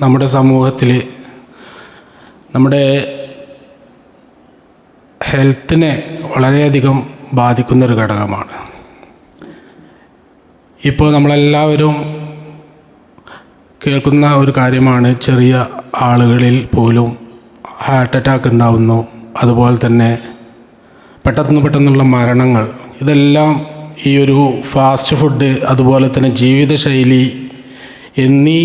നമ്മുടെ സമൂഹത്തിൽ നമ്മുടെ ഹെൽത്തിനെ വളരെയധികം ബാധിക്കുന്നൊരു ഘടകമാണ്. ഇപ്പോൾ നമ്മളെല്ലാവരും കേൾക്കുന്ന ഒരു കാര്യമാണ് ചെറിയ ആളുകളിൽ പോലും ഹാർട്ട് അറ്റാക്ക് ഉണ്ടാവുന്നു. അതുപോലെ തന്നെ പെട്ടെന്ന് പെട്ടെന്നുള്ള മരണങ്ങൾ. ഇതെല്ലാം ഈ ഒരു ഫാസ്റ്റ് ഫുഡ് അതുപോലെ തന്നെ ജീവിതശൈലി എന്നീ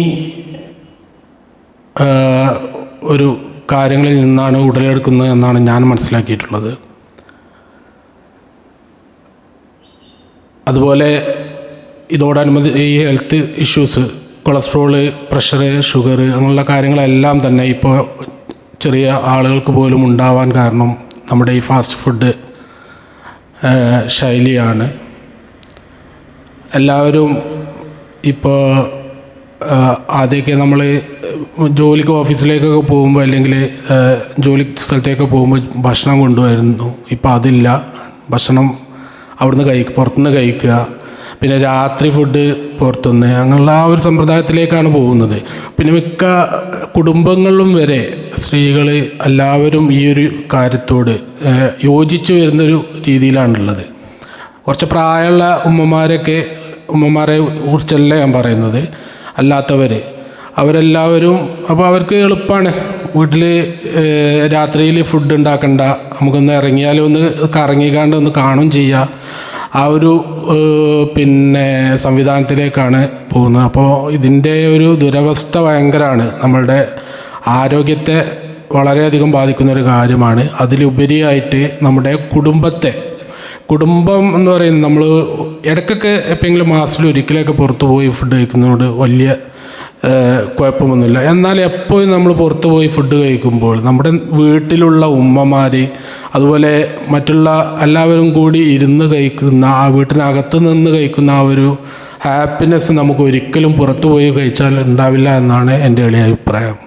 ഒരു കാര്യങ്ങളിൽ നിന്നാണ് ഉടലെടുക്കുന്നത് എന്നാണ് ഞാൻ മനസ്സിലാക്കിയിട്ടുള്ളത്. അതുപോലെ ഇതോടനുബന്ധി ഈ health issues cholesterol pressure sugar അങ്ങനെയുള്ള കാര്യങ്ങളെല്ലാം തന്നെ ഇപ്പോൾ ചെറിയ ആളുകൾക്ക് പോലും ഉണ്ടാവാൻ കാരണം നമ്മുടെ ഈ ഫാസ്റ്റ് ഫുഡ് ശൈലിയാണ്. എല്ലാവരും ഇപ്പോൾ ആദ്യമൊക്കെ നമ്മൾ ജോലിക്ക് ഓഫീസിലേക്കൊക്കെ പോകുമ്പോൾ അല്ലെങ്കിൽ ജോലി സ്ഥലത്തേക്ക് പോകുമ്പോൾ ഭക്ഷണം കൊണ്ടുവരുന്നു. ഇപ്പം അതില്ല. ഭക്ഷണം അവിടുന്ന് കഴി പുറത്തുനിന്ന് കഴിക്കുക. പിന്നെ രാത്രി ഫുഡ് പുറത്തുനിന്ന് അങ്ങനെയുള്ള ആ ഒരു സമ്പ്രദായത്തിലേക്കാണ് പോകുന്നത്. പിന്നെ മിക്ക കുടുംബങ്ങളിലും വരെ സ്ത്രീകൾ എല്ലാവരും ഈ ഒരു കാര്യത്തോട് യോജിച്ചു വരുന്നൊരു രീതിയിലാണുള്ളത്. കുറച്ച് പ്രായമുള്ള ഉമ്മമാരൊക്കെ ഉമ്മമാരെ കുറിച്ചല്ല ഞാൻ പറയുന്നത്. അല്ലാത്തവർ അവരെല്ലാവരും അപ്പോൾ അവർക്ക് എളുപ്പമാണ് വീട്ടിൽ രാത്രിയിൽ ഫുഡ് ഉണ്ടാക്കണ്ട നമുക്കൊന്ന് ഇറങ്ങിയാൽ ഒന്ന് കറങ്ങിക്കാണ്ട് ഒന്ന് കാണും ചെയ്യാം. ആ ഒരു പിന്നെ സംവിധാനത്തിലേക്കാണ് പോകുന്നത്. അപ്പോൾ ഇതിന്റെ ഒരു ദുരവസ്ഥ ഭയങ്കരമാണ് നമ്മളുടെ ആരോഗ്യത്തെ വളരെയധികം ബാധിക്കുന്ന ഒരു കാര്യമാണ്. അതിലുപരിയായിട്ട് നമ്മുടെ കുടുംബത്തെ കുടുംബം എന്ന് പറയുന്നത് നമ്മൾ ഇടയ്ക്കൊക്കെ എപ്പോഴെങ്കിലും മാസത്തിൽ ഒരിക്കലൊക്കെ പുറത്ത് പോയി ഫുഡ് കഴിക്കുന്നതുകൊണ്ട് വലിയ കുഴപ്പമൊന്നുമില്ല. എന്നാൽ എപ്പോഴും നമ്മൾ പുറത്ത് പോയി ഫുഡ് കഴിക്കുമ്പോൾ നമ്മുടെ വീട്ടിലുള്ള ഉമ്മമാർ അതുപോലെ മറ്റുള്ള എല്ലാവരും കൂടി ഇരുന്ന് കഴിക്കുന്ന ആ വീട്ടിനകത്ത് നിന്ന് കഴിക്കുന്ന ആ ഒരു ഹാപ്പിനെസ് നമുക്ക് ഒരിക്കലും പുറത്ത് പോയി കഴിച്ചാൽ ഉണ്ടാവില്ല എന്നാണ് എന്റെ എളിയ അഭിപ്രായം.